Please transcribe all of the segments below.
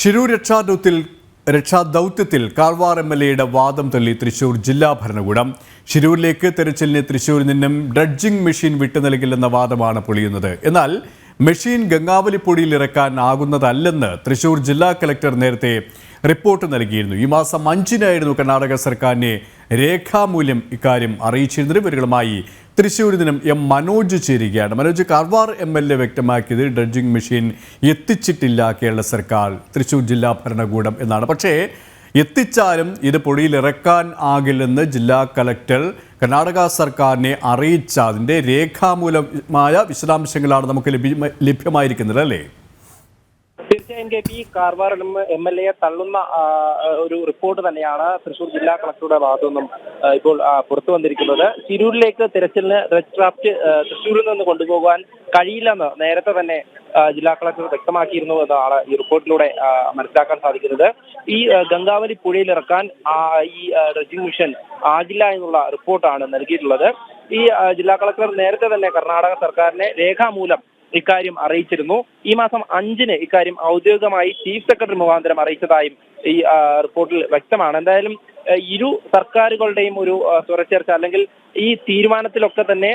ഷിരൂർ രക്ഷാദൗത്യത്തിൽ രക്ഷാദൗത്യത്തിൽ Karwar M L എയുടെ വാദം തള്ളി തൃശൂർ ജില്ലാ ഭരണകൂടം. ശിരൂരിലേക്ക് തെരച്ചിലിന് തൃശൂരിൽ നിന്നും ഡ്രഡ്ജിംഗ് മെഷീൻ വിട്ടു നൽകില്ലെന്ന വാദമാണ് പൊളിയുന്നത്. എന്നാൽ മെഷീൻ ഗംഗാവലിപ്പൊടിയിൽ ഇറക്കാൻ ആകുന്നതല്ലെന്ന് തൃശൂർ ജില്ലാ കലക്ടർ നേരത്തെ റിപ്പോർട്ട് നൽകിയിരുന്നു. ഈ മാസം അഞ്ചിനായിരുന്നു കർണാടക സർക്കാരിനെ രേഖാമൂല്യം ഇക്കാര്യം അറിയിച്ചിരുന്നത്. ഇവരുകളുമായി തൃശ്ശൂരിൽ നിന്നും എം മനോജ് ചേരുകയാണ്. Manoj Karwar M L A വ്യക്തമാക്കിയത് ഡ്രഡ്ജിംഗ് മെഷീൻ എത്തിച്ചിട്ടില്ല കേരള സർക്കാർ. തൃശ്ശൂർ ജില്ലാ ഭരണകൂടം എന്നാണ്. പക്ഷേ എത്തിച്ചാലും ഇത് പൊടിയിലിറക്കാൻ ആകില്ലെന്ന് ജില്ലാ കലക്ടർ കർണാടക സർക്കാരിനെ അറിയിച്ച അതിന്റെ രേഖാമൂലമായ വിശദാംശങ്ങളാണ് നമുക്ക് ലഭ്യമായിരിക്കുന്നത് അല്ലേ? തീർച്ചയായും K P Karwar M L എയെ തള്ളുന്ന ഒരു റിപ്പോർട്ട് തന്നെയാണ് തൃശൂർ ജില്ലാ കളക്ടറുടെ ഭാഗത്തു നിന്നും ഇപ്പോൾ പുറത്തു വന്നിരിക്കുന്നത്. തിരൂരിലേക്ക് തിരച്ചിലിന് റെഡ് ക്രാഫ്റ്റ് തൃശൂരിൽ നിന്ന് കൊണ്ടുപോകാൻ കഴിയില്ലെന്ന് നേരത്തെ തന്നെ ജില്ലാ കളക്ടർ വ്യക്തമാക്കിയിരുന്നു എന്നാണ് ഈ റിപ്പോർട്ടിലൂടെ മനസ്സിലാക്കാൻ സാധിക്കുന്നത്. ഈ ഗംഗാവലി പുഴയിൽ ഇറക്കാൻ ഈ ഡ്രഡ്ജിംഗ് മിഷൻ ആകില്ല എന്നുള്ള റിപ്പോർട്ടാണ് നൽകിയിട്ടുള്ളത്. ഈ ജില്ലാ കളക്ടർ നേരത്തെ തന്നെ കർണാടക സർക്കാരിനെ രേഖാമൂലം ഇക്കാര്യം അറിയിച്ചിരുന്നു. ഈ മാസം അഞ്ചിന് ഇക്കാര്യം ഔദ്യോഗികമായി ചീഫ് സെക്രട്ടറി മുഖാന്തരം അറിയിച്ചതായും ഈ റിപ്പോർട്ടിൽ വ്യക്തമാണ്. എന്തായാലും ഇരു സർക്കാരുകളുടെയും ഒരു തുറച്ചേർച്ച അല്ലെങ്കിൽ ഈ തീരുമാനത്തിലൊക്കെ തന്നെ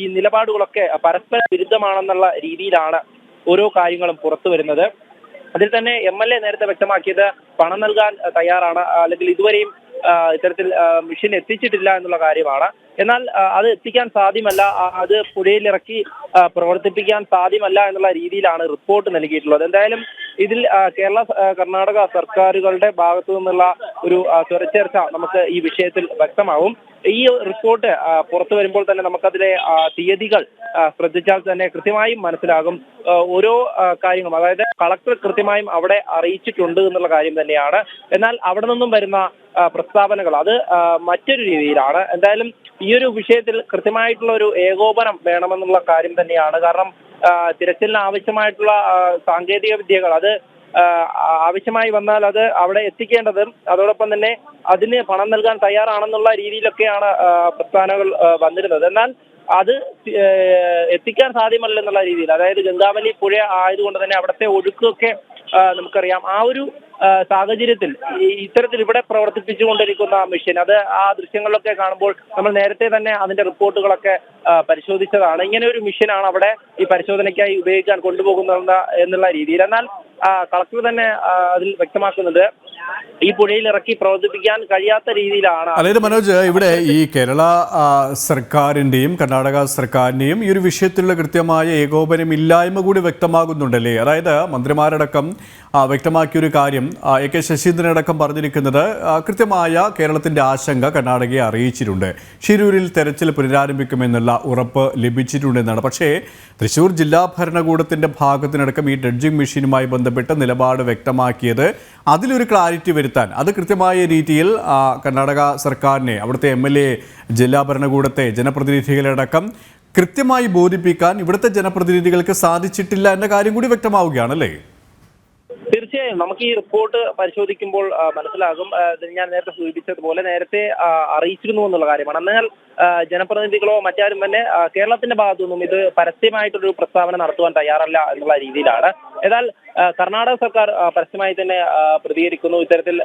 ഈ നിലപാടുകളൊക്കെ പരസ്പര വിരുദ്ധമാണെന്നുള്ള രീതിയിലാണ് ഓരോ കാര്യങ്ങളും പുറത്തു വരുന്നത്. അതിൽ തന്നെ എം എൽ എ നേരത്തെ വ്യക്തമാക്കിയത് പണം നൽകാൻ തയ്യാറാണ്. അല്ലെങ്കിൽ ഇതുവരെയും ഇത്തരത്തിൽ മെഷീൻ എത്തിച്ചിട്ടില്ല എന്നുള്ള കാര്യമാണ്. എന്നാൽ അത് എത്തിക്കാൻ സാധ്യമല്ല. അത് പുഴയിലിറക്കി പ്രവർത്തിപ്പിക്കാൻ സാധ്യമല്ല എന്നുള്ള രീതിയിലാണ് റിപ്പോർട്ട് നൽകിയിട്ടുള്ളത്. എന്തായാലും ഇതിൽ കേരള കർണാടക സർക്കാരുകളുടെ ഭാഗത്തു നിന്നുള്ള ഒരു സ്വരച്ചേർച്ച നമുക്ക് ഈ വിഷയത്തിൽ വ്യക്തമാവും. ഈ റിപ്പോർട്ട് പുറത്തു വരുമ്പോൾ തന്നെ നമുക്കതിലെ തീയതികൾ ശ്രദ്ധിച്ചാൽ തന്നെ കൃത്യമായും മനസ്സിലാകും. ഓരോ കാര്യങ്ങളും അതായത് കളക്ടർ കൃത്യമായും അവിടെ അറിയിച്ചിട്ടുണ്ട് എന്നുള്ള കാര്യം തന്നെയാണ്. എന്നാൽ അവിടെ നിന്നും വരുന്ന പ്രസ്താവനകൾ അത് മറ്റൊരു രീതിയിലാണ്. എന്തായാലും ഈ ഒരു വിഷയത്തിൽ കൃത്യമായിട്ടുള്ള ഒരു ഏകോപനം വേണമെന്നുള്ള കാര്യം തന്നെയാണ്. കാരണം തിരച്ചിലിന് ആവശ്യമായിട്ടുള്ള സാങ്കേതിക വിദ്യകൾ അത് ആവശ്യമായി വന്നാൽ അത് അവിടെ എത്തിക്കേണ്ടതും അതോടൊപ്പം തന്നെ അതിന് പണം നൽകാൻ തയ്യാറാണെന്നുള്ള രീതിയിലൊക്കെയാണ് പ്രസ്ഥാനങ്ങൾ വന്നിരുന്നത്. എന്നാൽ അത് എത്തിക്കാൻ സാധ്യമല്ലെന്നുള്ള രീതിയിൽ അതായത് ഗംഗാവലി പുഴ ആയതുകൊണ്ട് തന്നെ അവിടുത്തെ ഒഴുക്കൊക്കെ നമുക്കറിയാം. ആ ഒരു സാഹചര്യത്തിൽ ഇത്തരത്തിൽ ഇവിടെ പ്രവർത്തിപ്പിച്ചുകൊണ്ടിരിക്കുന്ന മിഷൻ അത് ആ ദൃശ്യങ്ങളിലൊക്കെ കാണുമ്പോൾ നമ്മൾ നേരത്തെ തന്നെ അതിന്റെ റിപ്പോർട്ടുകളൊക്കെ പരിശോധിച്ചതാണ്. ഇങ്ങനെ ഒരു മിഷനാണ് അവിടെ ഈ പരിശോധനയ്ക്കായി ഉപയോഗിക്കാൻ കൊണ്ടുപോകുന്നത് എന്നുള്ള രീതിയിൽ. എന്നാൽ കളക്ടർ തന്നെ അതിൽ വ്യക്തമാക്കുന്നത് ഈ പുഴയിൽ ഇറക്കി പ്രവർത്തിപ്പിക്കാൻ കഴിയാത്ത രീതിയിലാണ്. അതായത് മനോജ് ഇവിടെ ഈ കേരള സർക്കാരിന്റെയും കർണാടക സർക്കാരിന്റെയും ഈ ഒരു വിഷയത്തിലുള്ള കൃത്യമായ ഏകോപനം ഇല്ലായ്മ കൂടി വ്യക്തമാകുന്നുണ്ടല്ലേ? അതായത് മന്ത്രിമാരടക്കം ആ, വ്യക്തമാക്കിയ ഒരു കാര്യം എ കെ ശശീന്ദ്രനടക്കം പറഞ്ഞിരിക്കുന്നത് കൃത്യമായ കേരളത്തിന്റെ ആശങ്ക കർണാടകയെ അറിയിച്ചിട്ടുണ്ട്. ഷിരൂരിൽ തെരച്ചിൽ പുനരാരംഭിക്കുമെന്നുള്ള ഉറപ്പ് ലഭിച്ചിട്ടുണ്ടെന്നാണ്. പക്ഷേ തൃശൂർ ജില്ലാ ഭരണകൂടത്തിന്റെ ഭാഗത്തിനടക്കം ഈ ഡ്രഡ്ജിംഗ് മെഷീനുമായി ബന്ധപ്പെട്ട് നിലപാട് വ്യക്തമാക്കിയത് അതിലൊരു ക്ലാരിറ്റി വരുത്താൻ അത് കൃത്യമായ രീതിയിൽ കർണാടക സർക്കാരിനെ അവിടുത്തെ എം എൽ എ ജില്ലാ ഭരണകൂടത്തെ ജനപ്രതിനിധികളടക്കം കൃത്യമായി ബോധിപ്പിക്കാൻ ഇവിടുത്തെ ജനപ്രതിനിധികൾക്ക് സാധിച്ചിട്ടില്ല എന്ന കാര്യം കൂടി വ്യക്തമാവുകയാണല്ലേ? തീർച്ചയായും. നമുക്ക് ഈ റിപ്പോർട്ട് പരിശോധിക്കുമ്പോൾ മനസ്സിലാകും. ഞാൻ നേരത്തെ സൂചിപ്പിച്ചതുപോലെ നേരത്തെ അറിയിച്ചിരുന്നു എന്നുള്ള കാര്യമാണ്. എന്നാൽ ജനപ്രതിനിധികളോ മറ്റാരും തന്നെ കേരളത്തിന്റെ ഭാഗത്തു നിന്നും ഇത് പരസ്യമായിട്ടൊരു പ്രസ്താവന നടത്തുവാൻ തയ്യാറല്ല എന്നുള്ള രീതിയിലാണ്. എന്നാൽ കർണാടക സർക്കാർ പരസ്യമായി തന്നെ പ്രതികരിക്കുന്നു. ഇത്തരത്തിൽ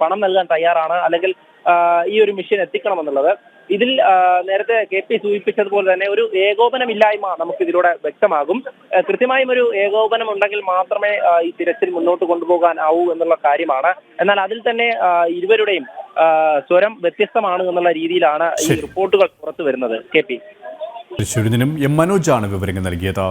പണം നൽകാൻ തയ്യാറാണ്. അല്ലെങ്കിൽ ഈ ഒരു മിഷൻ എത്തിക്കണമെന്നുള്ളത്. ഇതിൽ നേരത്തെ കെ പി സൂചിപ്പിച്ചതുപോലെ തന്നെ ഒരു ഏകോപനമില്ലായ്മ നമുക്ക് ഇതിലൂടെ വ്യക്തമാകും. കൃത്യമായും ഒരു ഏകോപനം ഉണ്ടെങ്കിൽ മാത്രമേ ഈ തിരച്ചിൽ മുന്നോട്ട് കൊണ്ടുപോകാൻ ആവൂ എന്നുള്ള കാര്യമാണ്. എന്നാൽ അതിൽ തന്നെ ഇരുവരുടെയും സ്വരം വ്യത്യസ്തമാണ് എന്നുള്ള രീതിയിലാണ് ഈ റിപ്പോർട്ടുകൾ പുറത്തു വരുന്നത്. K P. തൃശ്ശൂരിനും എം മനോജാണ് വിവരങ്ങൾ നൽകിയത്.